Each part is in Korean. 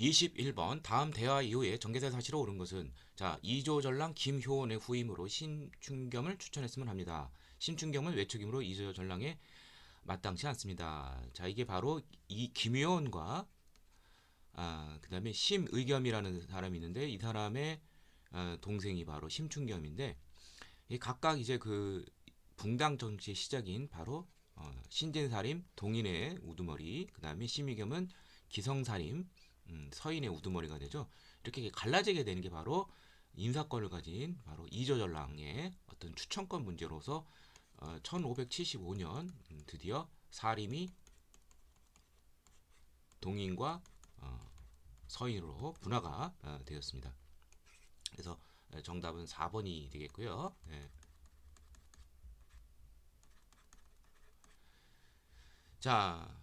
21번 다음 대화 이후에 정계사 사실로 옳은 것은 자 이조 전랑 김효원의 후임으로 신춘겸을 추천했으면 합니다. 신춘겸은 외척임으로 이조 전랑에 마땅치 않습니다. 자 이게 바로 이 김효원과 아 그다음에 심의겸이라는 사람이 있는데 이 사람의 어, 동생이 바로 심춘겸인데 이 각각 이제 그 붕당 정치의 시작인 바로 어, 신진사림 동인의 우두머리 그다음에 심의겸은 기성사림 음, 서인의 우두머리가 되죠. 이렇게 갈라지게 되는 게 바로 인사권을 가진 바로 이조전랑의 어떤 추천권 문제로서 어, 1575년 음, 드디어 사림이 동인과 어, 서인으로 분화가 어, 되었습니다. 그래서 에, 정답은 4번이 되겠고요. 예. 자,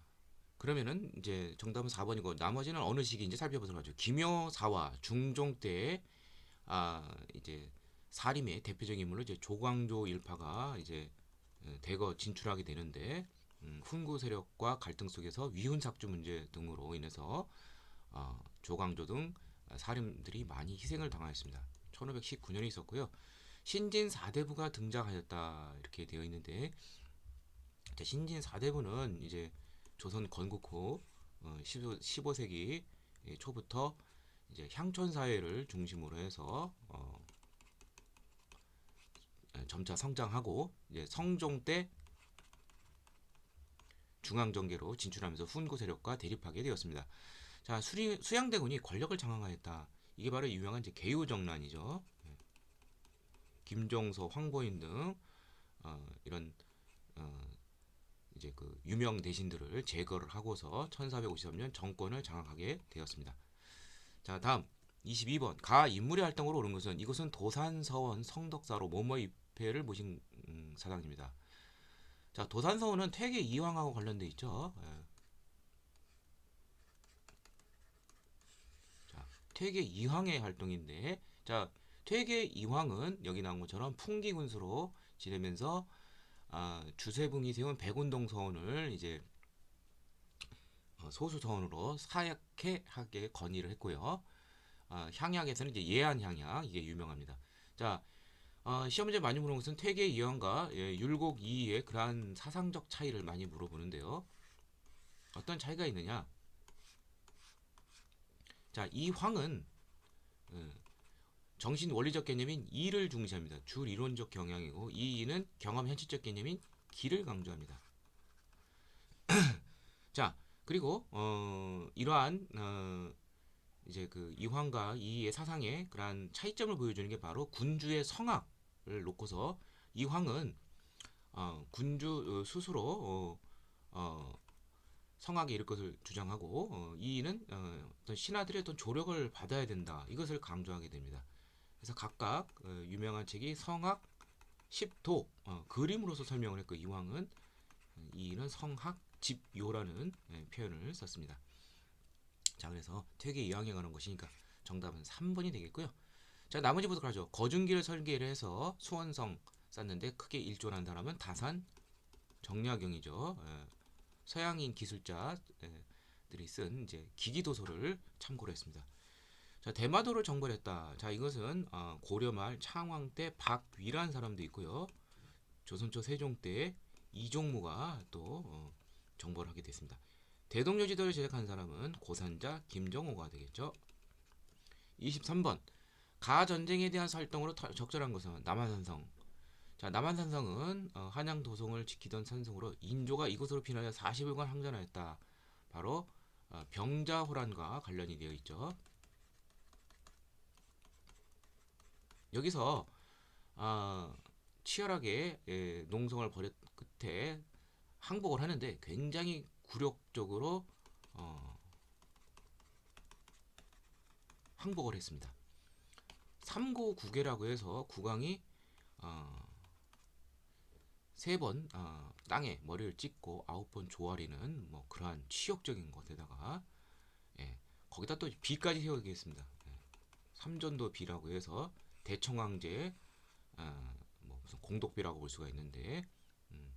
그러면은 이제 정답은 4번이고 나머지는 어느 시기인지 살펴보도록 하죠. 김효사와 중종 때 아, 이제 사림의 대표적인 인물로 이제 조광조 일파가 이제 에, 대거 진출하게 되는데 음, 훈구 세력과 갈등 속에서 위훈 삭주 문제 등으로 인해서 어, 조광조 등 사림들이 많이 희생을 당하였습니다. 1519년에 있었고요. 신진 4대부가 등장하였다 이렇게 되어 있는데 자, 신진 4대부는 이제 조선 건국 후 어, 15, 세기 초부터 이제 향촌 사회를 중심으로 해서 어, 에, 점차 성장하고 이제 성종 때 중앙 정계로 진출하면서 훈구 세력과 대립하게 되었습니다. 자, 수리, 수양대군이 권력을 장악하였다. 이게 바로 유명한 이제 개유정난이죠. 예. 김종서, 황보인 등 어, 이런 어, 이제 그 유명 대신들을 제거를 하고서 1453년 정권을 장악하게 되었습니다. 자, 다음 22번 가 인물의 활동으로 오른 것은 이것은 도산서원 성덕사로 모모 입회를 모신 음, 사당입니다. 자, 도산서원은 퇴계 이황하고 관련돼 있죠. 예. 자, 퇴계 이황의 활동인데, 자, 퇴계 이황은 여기 나온 것처럼 풍기군수로 지내면서 아, 주세붕이 세운 백운동 서원을 이제 어, 소수 서원으로 사약해 하게 건의를 했고요. 아, 향약에서는 이제 예안 향약 이게 유명합니다. 자, 어, 시험 문제 많이 물어본 것은 퇴계 이황과 예, 율곡 이의 그러한 사상적 차이를 많이 물어보는데요. 어떤 차이가 있느냐? 자, 이 황은 어, 정신 원리적 개념인 이를 중시합니다. 줄 이론적 경향이고 이 이는 경험 현실적 개념인 기를 강조합니다. 자, 그리고 어, 이러한 어, 이제 그 이황과 이의 사상의 그러한 차이점을 보여주는 게 바로 군주의 성악을 놓고서 이황은 어, 군주 어, 스스로 어, 어, 성악에 이를 것을 주장하고 어, 이는 어, 어떤 신하들의 어떤 조력을 받아야 된다 이것을 강조하게 됩니다. 그래서 각각 어, 유명한 책이 성학, 십도 어, 그림으로서 설명을 했고 이황은 어, 이는 성학, 집요라는 예, 표현을 썼습니다. 자 그래서 퇴계 이황에 관한 것이니까 정답은 3번이 되겠고요. 자 나머지 보도록 하죠. 거중기를 설계를 해서 수원성 쌓는데 크게 일조한 사람은 다산 정약용이죠. 예, 서양인 기술자들이 쓴 이제 기기도서를 참고를 했습니다. 자, 대마도를 정벌했다. 자, 이것은 어, 고려 말 창왕 때 박위란 사람도 있고요. 조선 초 세종 때 이종무가 또 어, 정벌하게 됐습니다. 대동요지도를 제작한 사람은 고산자 김정호가 되겠죠. 23번 가 전쟁에 대한 활동으로 터- 적절한 것은 남한산성. 자, 남한산성은 어, 한양 도성을 지키던 산성으로 인조가 이곳으로 피난해 40일간 항전하였다. 바로 어, 병자호란과 관련이 되어 있죠. 여기서 아, 치열하게 예, 농성을 벌였 끝에 항복을 하는데 굉장히 굴욕적으로 어, 항복을 했습니다. 삼고국계라고 해서 국왕이 어, 세번 어, 땅에 머리를 찍고 아홉 번 조아리는 뭐 그러한 치욕적인 것에다가 예, 거기다 또 비까지 세우겠습니다. 예, 삼전도 비라고 해서 대청왕제 아, 뭐 무슨 공독비라고 볼 수가 있는데 음,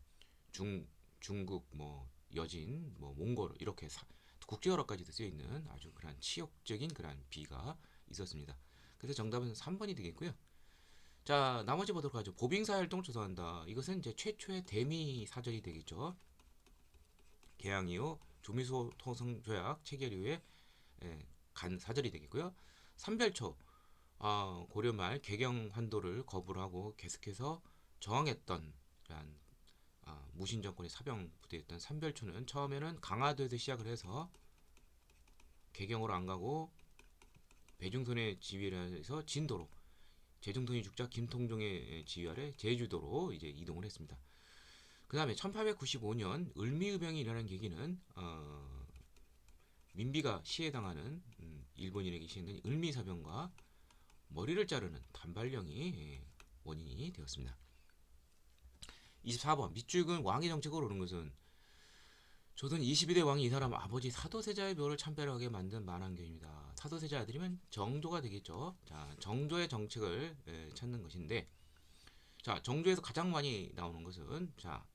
중 중국 뭐 여진 뭐 몽골 이렇게 사, 국제어로까지도 쓰여 있는 아주 그런 치욕적인 그런 비가 있었습니다. 그래서 정답은 3번이 되겠고요. 자, 나머지 보도록 하죠. 보빙사 활동 조사한다. 이것은 이제 최초의 대미 사절이 되겠죠. 개항 이후 조미소 통성 조약 체결 이후에 예, 간 사절이 되겠고요. 삼별초 아, 고려 말 개경 환도를 거부를 하고 계속해서 저항했던 이러한 아, 무신 정권의 사병 부대였던 삼별초는 처음에는 강화도에서 시작을 해서 개경으로 안 가고 배중선의 지휘하에서 진도로 제중통이 죽자 김통종의 지휘 아래 제주도로 이제 이동을 했습니다. 그 다음에 1895년 을미의병이 일어난 계기는 어, 민비가 시해당하는 음, 일본인에게 시행된 을미사병과 머리를 자르는 단발령이 예, 원인이 되었습니다. 24번 밑줄근 왕의 정책으로 오른 것은 조선 22대 왕이 이 사람 아버지 사도세자의 묘를 참배하게 만든 만왕경입니다. 사도세자 아들이면 정조가 되겠죠. 자, 정조의 정책을 예, 찾는 것인데, 자, 정조에서 가장 많이 나오는 것은 자,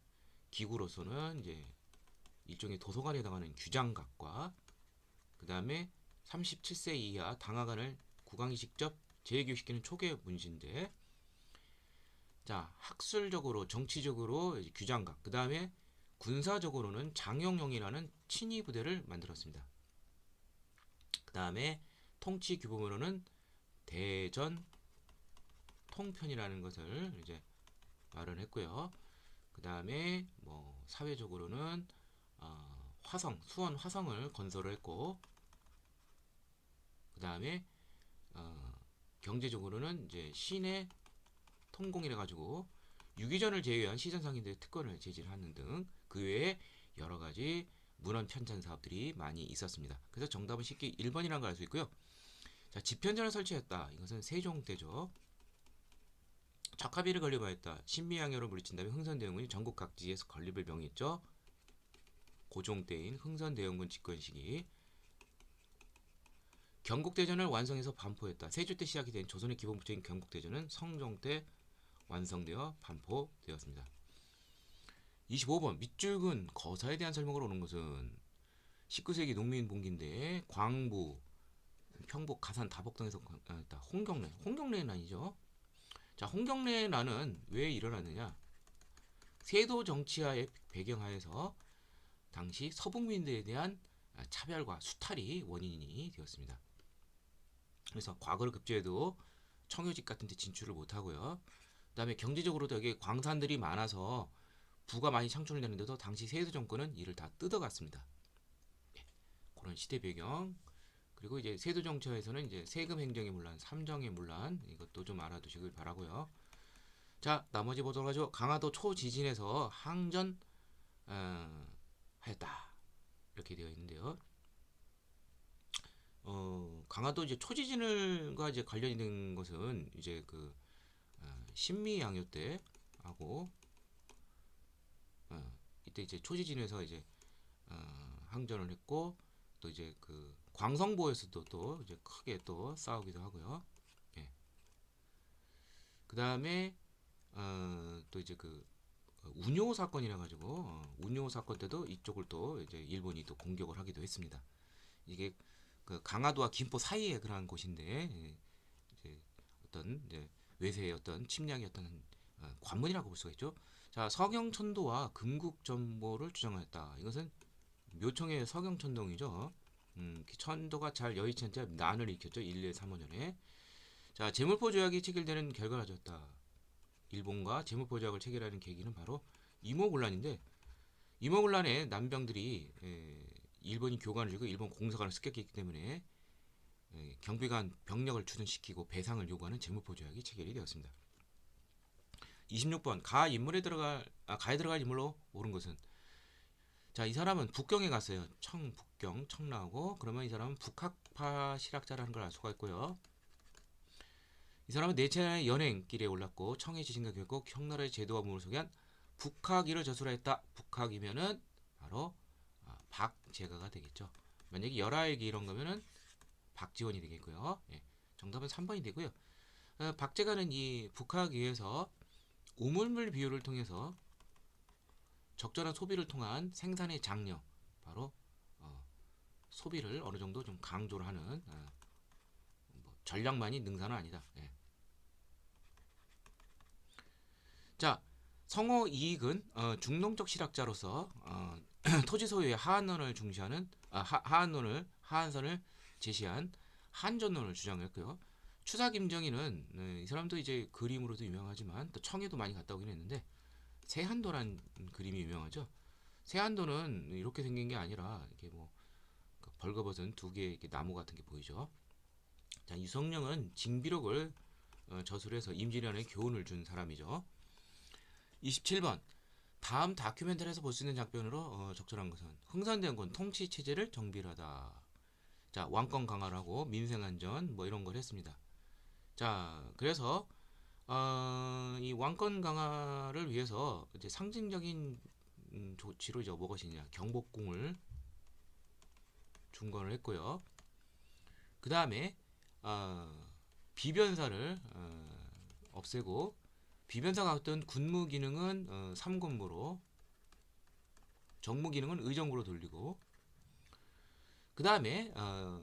기구로서는 이제 일종의 도서관에 해당하는 규장각과 그 다음에 37세 이하 당하관을 국왕이 직접 재교시키는 초계 문신데, 자, 학술적으로 정치적으로 규장각, 그 다음에 군사적으로는 장영용이라는 친위 부대를 만들었습니다. 그 다음에 통치 규범으로는 대전 통편이라는 것을 이제 마련했고요. 그 다음에 뭐 사회적으로는 어, 화성 수원 화성을 건설을 했고, 그 다음에 어, 경제적으로는 이제 시내 통공이라 가지고 유기전을 제외한 시전 상인들의 특권을 제지하는 등 그 외에 여러 가지 문헌 편찬 사업들이 많이 있었습니다. 그래서 정답은 쉽게 1번이라는 걸 알 수 있고요. 자, 집현전을 설치했다. 이것은 세종 때죠. 적합비를 건립하였다. 신미양요를 물리친 다음에 흥선대원군이 전국 각지에서 건립을 명했죠. 고종 때인 흥선대원군 집권 시기. 경국대전을 완성해서 반포했다. 세조 때 시작이 된 조선의 기본 부처인 경국대전은 성종 때 완성되어 반포되었습니다. 25번 밑줄근 거사에 대한 설명을 오는 것은 19세기 농민 봉기인데 광부, 평북, 가산, 다복동에서 했다. 홍경래, 홍경래는 아니죠. 자, 홍경래란은 왜 일어났느냐? 세도 정치화의 배경하에서 당시 서북민들에 대한 차별과 수탈이 원인이 되었습니다. 그래서 과거를 급제해도 청요직 같은 데 진출을 못 하고요. 그다음에 경제적으로도 여기 광산들이 많아서 부가 많이 창출되는데도 당시 세조 정권은 이를 다 뜯어갔습니다. 예, 그런 시대 배경 그리고 이제 세도 정처에서는 이제 세금 행정의 문란, 삼정의 문란 이것도 좀 알아두시길 바라고요. 자 나머지 보도록 하죠. 강화도 초지진에서 항전 어, 하였다 이렇게 되어 있는데요. 어, 강화도 이제 초지진을과 이제 관련이 된 것은 이제 그 어, 신미양요 때 하고 어, 이때 이제 초지진에서 이제 어, 항전을 했고 또 이제 그 광성보에서도 또 이제 크게 또 싸우기도 하고요. 예. 그 다음에 어, 또 이제 그 운요 사건이라 가지고 어, 운요 사건 때도 이쪽을 또 이제 일본이 또 공격을 하기도 했습니다. 이게 그 강화도와 김포 사이에 그러한 곳인데 예, 이제 어떤 이제 외세의 어떤 침략의 어떤 어, 관문이라고 볼 수가 있죠. 자, 서경천도와 금국전보를 주장하였다. 이것은 묘청의 서경천동이죠. 음, 천도가 잘 여의치 않자 난을 일으켰죠. 1, 2, 3, 5년에. 자, 제물포 조약이 체결되는 결과를 가졌다. 일본과 제물포 조약을 체결하는 계기는 바로 이모군란인데 이모군란에 남병들이 에, 일본이 교관을 주고 일본 공사관을 습격했기 때문에 에, 경비관 병력을 추진시키고 배상을 요구하는 제물포 조약이 체결이 되었습니다. 26번 가 인물에 들어갈 아, 가에 들어갈 인물로 옳은 것은 자 이 사람은 북경에 갔어요. 청 북경 청라고 그러면 이 사람은 북학파 실학자라는 걸 알 수가 있고요. 이 사람은 네 차례 연행길에 올랐고 청의 지신과 결국 청나라의 제도와 문을 소개한 북학이를 저술하였다. 북학이면은 바로 아, 박제가가 되겠죠. 만약에 열하일기 이런 거면은 박지원이 되겠고요. 예, 정답은 3번이 되고요. 어, 박제가는 이 북학위에서 우물물 비율을 통해서 적절한 소비를 통한 생산의 장려 바로 어, 소비를 어느 정도 좀 강조를 하는 어, 뭐 전략만이 능사는 아니다. 예. 자, 성호 이익은 어, 중농적 실학자로서 어, 토지 소유의 하한론을 중시하는 아, 하, 하한론을 하한선을 제시한 한전론을 주장했고요. 추사 김정희는 네, 이 사람도 이제 그림으로도 유명하지만 또 청에도 많이 갔다 오긴 했는데 세한도란 그림이 유명하죠. 세한도는 이렇게 생긴 게 아니라 이게 뭐그 벌거벗은 두 개의 나무 같은 게 보이죠. 자, 유성룡은 징비록을 어, 저술해서 임진왜란에 교훈을 준 사람이죠. 27번 다음 다큐멘터리에서 볼 수 있는 장면으로 어, 적절한 것은 흥선대원군 통치 체제를 정비하다. 자 왕권 강화를 하고 민생 안전 뭐 이런 걸 했습니다. 자 그래서 어, 이 왕권 강화를 위해서 이제 상징적인 음, 조치로 이제 무엇이냐 경복궁을 중건을 했고요. 그 다음에 어, 비변사를 어, 없애고 비변사가 어떤 군무 기능은 어, 삼군무로 정무 기능은 의정부로 돌리고 그 다음에 어,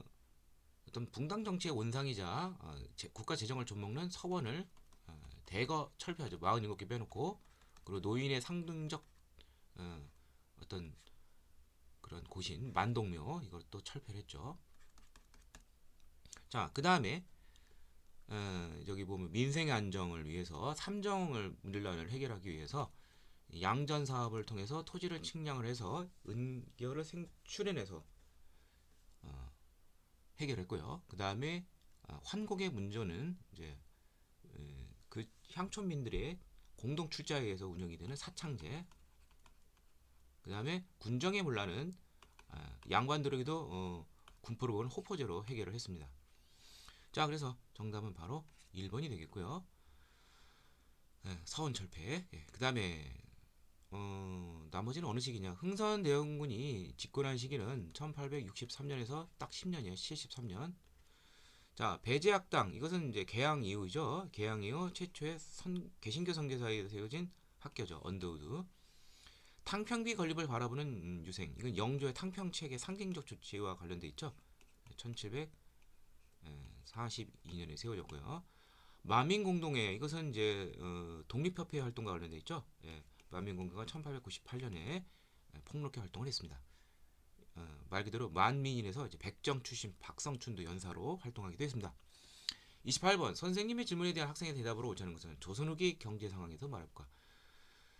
어떤 붕당 정치의 원상이자 어, 제- 국가 재정을 좀먹는 서원을 어, 대거 철폐하죠. 47개 빼놓고 그리고 노인의 상등적 어, 어떤 그런 고신 만동묘 이걸 또 철폐를 했죠. 자, 그 다음에 어, 여기 보면 민생 안정을 위해서 삼정을 문질란을 해결하기 위해서 양전 사업을 통해서 토지를 측량을 해서 은결을 생출해내서 어, 해결했고요. 그 다음에 아, 환곡의 문제는 이제 에, 그 향촌민들의 공동 출자에 의해서 운영이 되는 사창제. 그 다음에 군정의 문란은 아, 양관들에게도 어, 군포를 본 호포제로 해결을 했습니다. 자, 그래서 정답은 바로 1번이 되겠고요. 예, 서원철폐. 예, 그 다음에 어, 나머지는 어느 시기냐? 흥선대원군이 집권한 시기는 1863년에서 딱 10년이에요. 73년. 자, 배제학당 이것은 이제 개항 이후죠. 개항 이후 최초의 선, 개신교 선교사에 세워진 학교죠. 언더우드. 탕평비 건립을 바라보는 음, 유생. 이건 영조의 탕평책의 상징적 조치와 관련돼 있죠. 1742년에 세워졌고요. 만민공동회 이것은 이제 어, 독립협회 활동과 관련돼 있죠. 예, 만민공동회가 1898년에 폭력회 활동을 했습니다. 어, 말 그대로 만민인에서 이제 백정 출신 박성춘도 연사로 활동하게 됐습니다. 28번 선생님의 질문에 대한 학생의 대답으로 오자는 것은 조선 후기 경제 상황에서 말할까?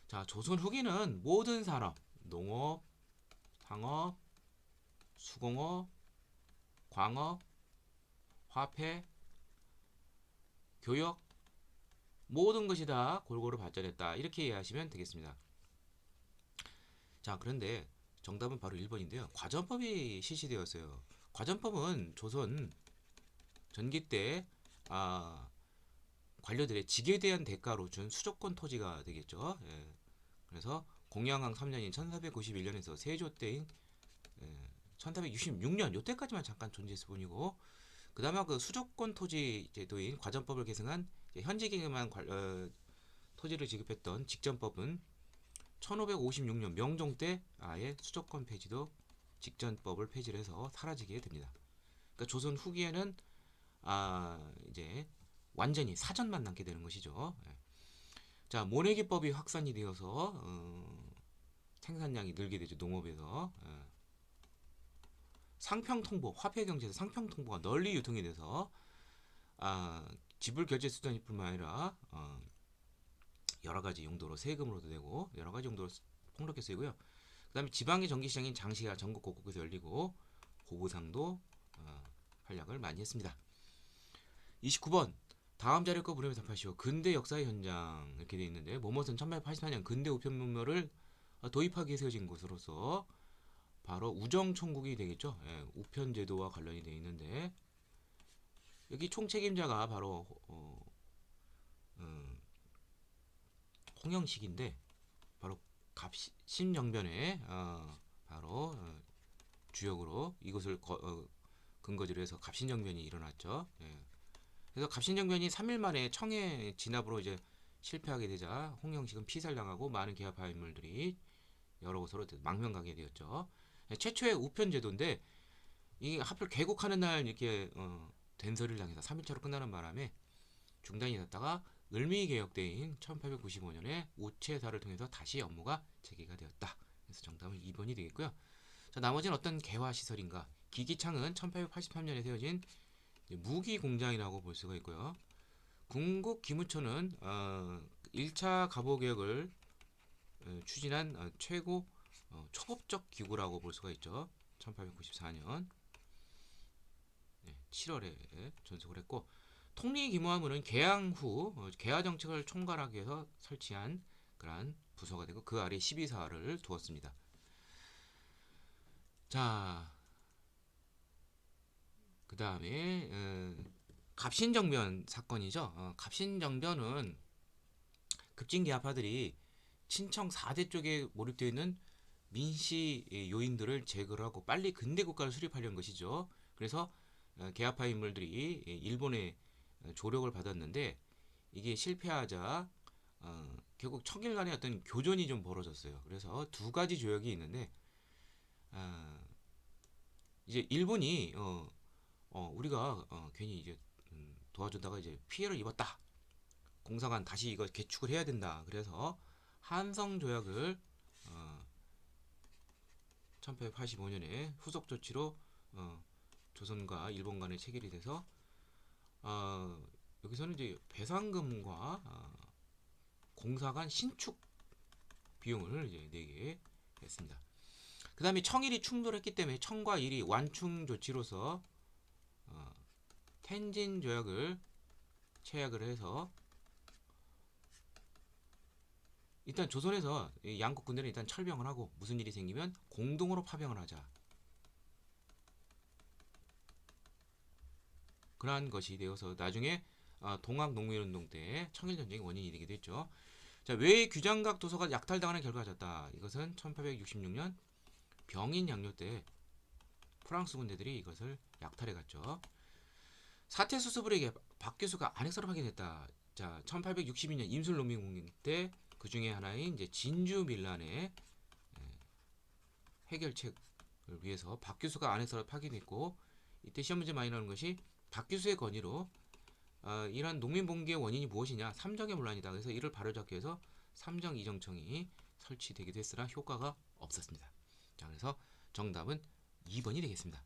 자, 조선 후기는 모든 산업, 농업, 상업, 수공업, 광업, 화폐, 교역 모든 것이 다 골고루 발전했다. 이렇게 이해하시면 되겠습니다. 자, 그런데 정답은 바로 1번인데요. 과전법이 실시되었어요. 과전법은 조선 전기 때 아, 관료들의 직에 대한 대가로 준 수조권 토지가 되겠죠. 예. 그래서 공양왕 3년인 1491년에서 세조 때인 예, 1466년 요때까지만 잠깐 존재했을 뿐이고 그다음에 그 수조권 토지 제도인 과전법을 이제 현직에게만 관- 어, 토지를 지급했던 직전법은 1556년 명종 때 아예 수조권 폐지도 직전법을 폐지를 해서 사라지게 됩니다. 그러니까 조선 후기에는 아 이제 완전히 사전만 남게 되는 것이죠. 예. 자 모내기법이 확산이 되어서 어, 생산량이 늘게 되죠 농업에서 예. 상평통보 화폐 경제에서 상평통보가 널리 유통이 돼서 아 지불 결제 수단이뿐만 아니라 어, 여러 가지 용도로 세금으로도 되고 여러 가지 용도로 쓰- 폭넓게 쓰이고요. 그 다음에 지방의 전기시장인 장시가 전국 곳곳에서 열리고 보부상도 어, 활약을 많이 했습니다. 29번 다음 자료 거 부르면 답하시오. 근대 역사의 현장 이렇게 되어 있는데 모모선 1884년 근대 우편 문물을 어, 도입하기 위해 세워진 곳으로서 바로 우정총국이 되겠죠. 예, 우편 제도와 관련이 되어 있는데 여기 총책임자가 바로 어, 음, 홍영식인데 바로 갑신정변에 어, 바로 어, 주역으로 이것을 거- 어, 근거지로 해서 갑신정변이 일어났죠. 예. 그래서 갑신정변이 3일 만에 청해 진압으로 이제 실패하게 되자 홍영식은 피살당하고 많은 계합파 인물들이 여러 곳으로 망명가게 되었죠. 예, 최초의 우편 제도인데 이 하필 개국하는 날 이렇게 어, 된서를 당해서 3일차로 끝나는 바람에 중단이 됐다가 을미개혁대인 1895년에 우체사를 통해서 다시 업무가 재개가 되었다. 그래서 정답은 2번이 되겠고요. 자, 나머지는 어떤 개화 시설인가? 기기창은 1883년에 세워진 이제 무기 공장이라고 볼 수가 있고요. 궁국 기무처는 어, 1차 가보개혁을 어, 추진한 어, 최고 어, 초법적 기구라고 볼 수가 있죠. 1894년 7월에 전속을 했고 통리기무화문은 개항 후 어, 개화 정책을 총괄하기 위해서 설치한 그러한 부서가 되고 그 아래 12사를 두었습니다. 자, 그 다음에 어, 갑신정변 사건이죠. 어, 갑신정변은 급진계합파들이 친청 4대 쪽에 몰입되어 있는 민씨 요인들을 제거를 하고 빨리 근대 국가를 수립하려는 것이죠. 그래서 어, 계합파 인물들이 일본의 조력을 받았는데 이게 실패하자 어, 결국 청일 간의 어떤 교전이 좀 벌어졌어요. 그래서 두 가지 조약이 있는데 아, 이제 일본이 어, 어, 우리가 어, 괜히 이제 음, 도와주다가 이제 피해를 입었다. 공사관 다시 이거 개축을 해야 된다. 그래서 한성 조약을 어, 1885년에 후속 조치로 어, 조선과 일본 간에 체결이 돼서 어, 여기서는 이제 배상금과 어, 공사관 신축 비용을 이제 내게 했습니다. 그 다음에 청일이 충돌했기 때문에 청과 일이 완충 조치로서 어, 텐진 조약을 체약을 해서 일단 조선에서 이 양국 군대는 일단 철병을 하고 무슨 일이 생기면 공동으로 파병을 하자. 그러한 것이 되어서 나중에 아, 동학 농민운동 때 청일 전쟁의 원인이 되게 됐죠. 자, 왜 규장각 도서가 약탈당하는 결과가 졌다. 이것은 1866년 병인 양요 때 프랑스 군대들이 이것을 약탈해 갔죠. 사태 수습을 에게 박 교수가 안핵사로 확인했다. 자, 1862년 임술 농민공격 때 그 중에 하나인 이제 진주 밀란의 예, 해결책을 위해서 박 교수가 안핵사로 파견했고 이때 시험 문제 많이 나오는 것이 박 교수의 건의로 어, 이러한 농민 봉기의 원인이 무엇이냐? 삼정의 문란이다. 그래서 이를 바로잡기 위해서 삼정 이정청이 설치되기도 했으나 효과가 없었습니다. 자, 그래서 정답은 2번이 되겠습니다.